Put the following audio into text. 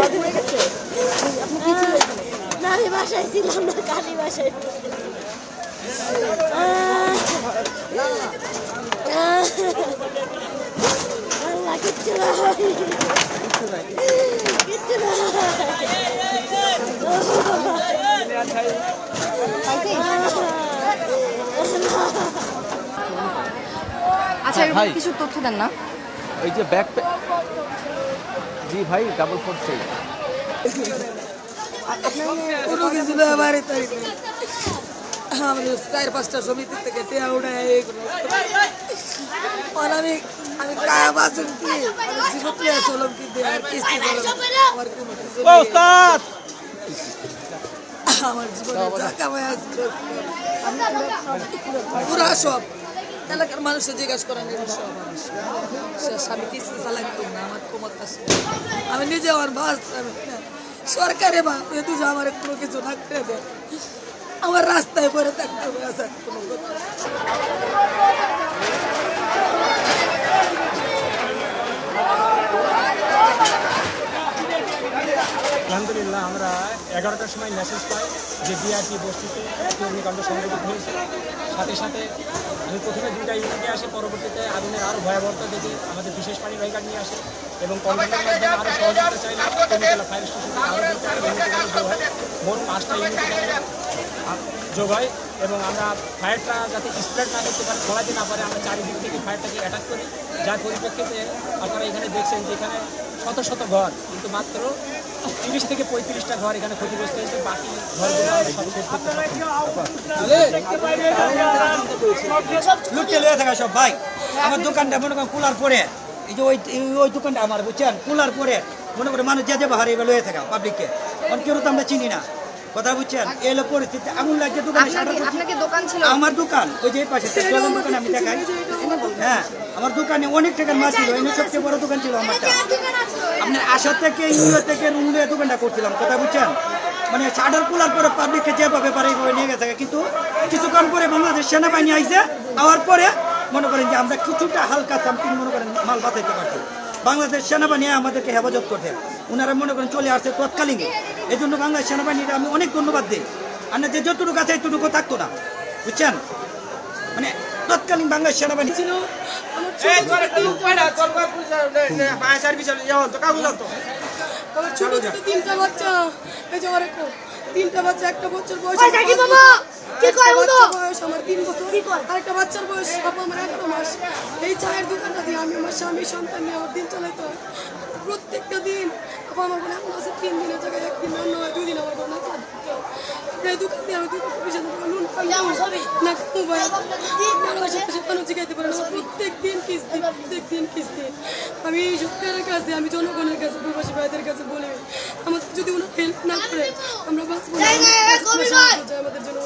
অবাধ হয়ে গেছে। না আমি বাসায় ছিলাম না কালী আচ্ছা কিছু তথ্য দেন না। ওই যে ব্যাকপ্যাক জি ভাই ডাবল ফোর আমাদের চার পাঁচটা সমিতি থেকে আমি আমি কায়া বাসন কি আমি চলম কি আর কিস্তি আমার আমার জীবনে আছে পুরা সব। এলাকার মানুষের জিজ্ঞাসা করেন এগুলো সব আমার শেষ আমি কিস্তি চালাইতাম না, আমার ক্ষমতা আমি নিজে আমার বাস সরকারে বা দুজন আমার কোনো কিছু থাকতে করে আমার রাস্তায় পরে থাকতে হবে কোনো আলহামদুলিল্লাহ, আমরা এগারোটার সময় মেসেজ পাই যে বিআরটি বস্তিতে একটি অগ্নিকাণ্ড সংঘটিত হয়েছে। সাথে সাথে আমি প্রথমে দুইটা ইউনিটে আসে, পরবর্তীতে আগুনের আরও ভয়াবহতা দেখে, আমাদের বিশেষ পানিবাহী গাড়ি নিয়ে আসে এবং কন্ট্রোলের মাধ্যমে আরও সহযোগিতা চাইলাম কমিতলা ফায়ার স্টেশন আরও যোগ হয়। মোট পাঁচটা ইউনিটে যোগ হয় এবং আমরা ফায়ারটা যাতে স্প্রেড না করতে পারে, ছড়াতে না পারে, আমরা চারিদিক থেকে ফায়ারটাকে অ্যাটাক করি। যার পরিপ্রেক্ষিতে আপনারা এখানে দেখছেন যে এখানে শত শত ঘর, কিন্তু মাত্র তিরিশ থেকে পঁয়ত্রিশটা ঘর এখানে ক্ষতিগ্রস্ত হয়েছে বাকি ঘরগুলো আমরা সব থাকা ভাই। আমার দোকানটা মনে করেন কুলার পরে। এই যে ওই ওই দোকানটা আমার বুঝছেন? কুলার পরে। মনে করে মানুষ যে যে বাহারে এবার লয়ে থাকা পাবলিককে কারণ কেউ তো আমরা চিনি না। কথা বুঝছেন? এই হলো পরিস্থিতি। আগুন লাগছে দোকানে আমার দোকান ওই যে পাশে দোকান আমি দেখাই। হ্যাঁ আমার দোকানে অনেক টাকার মাছ ছিল সবচেয়ে বড় দোকান ছিল আমারটা। আশা থেকে ইউরো থেকে রুমলে ঘণ্টা করছিলাম, কথা বুঝছেন? মানে শাটার কুলার পরে পাবলিককে যেভাবে পারে এইভাবে নিয়ে গেছে। কিন্তু কিছুক্ষণ পরে বাংলাদেশ সেনাবাহিনী আইছে, আওয়ার পরে মনে করেন যে আমরা কিছুটা হালকা সামথিং মনে করেন মাল বাঁচাইতে পারছি। বাংলাদেশ সেনাবাহিনী আমাদেরকে হেফাজত করতে ওনারা মনে করেন চলে আসছে তৎকালীন এই জন্য বাংলাদেশ সেনাবাহিনীর আমি অনেক ধন্যবাদ দিই। আর না, যে যতটুকু আছে এতটুকু থাকতো না। বুঝছেন? মানে তৎকালীন বাংলাদেশ সেনাবাহিনী ছিল। আমার ছোট ছোট তিনটা বাচ্চা। এই যে আমার একটা তিনটা বাচ্চা একটা বছর বয়স ওই বাবা, কি কয় বলো? বয়স আমার তিন বছর। কি কয়? আরেকটা বাচ্চার বয়স আমার এগারো মাস। এই চায়ের দোকানটা দিয়ে আমি আমার স্বামী সন্তান নিয়ে আমার দিন চালাইতে হয়। প্রত্যেকটা দিন আমার বলে আছে তিন দিনের জায়গায় একদিন অন্য হয় দুই দিন আমার না চলে দিতে হয়। এই দোকান দিয়ে আমি সরকারের কাছে আমি জনগণের কাছে প্রবাসী ভাইদের কাছে বলি আমাদের যদি ওনার হেল্প না করে আমরা বাঁচবো! আমাদের জন্য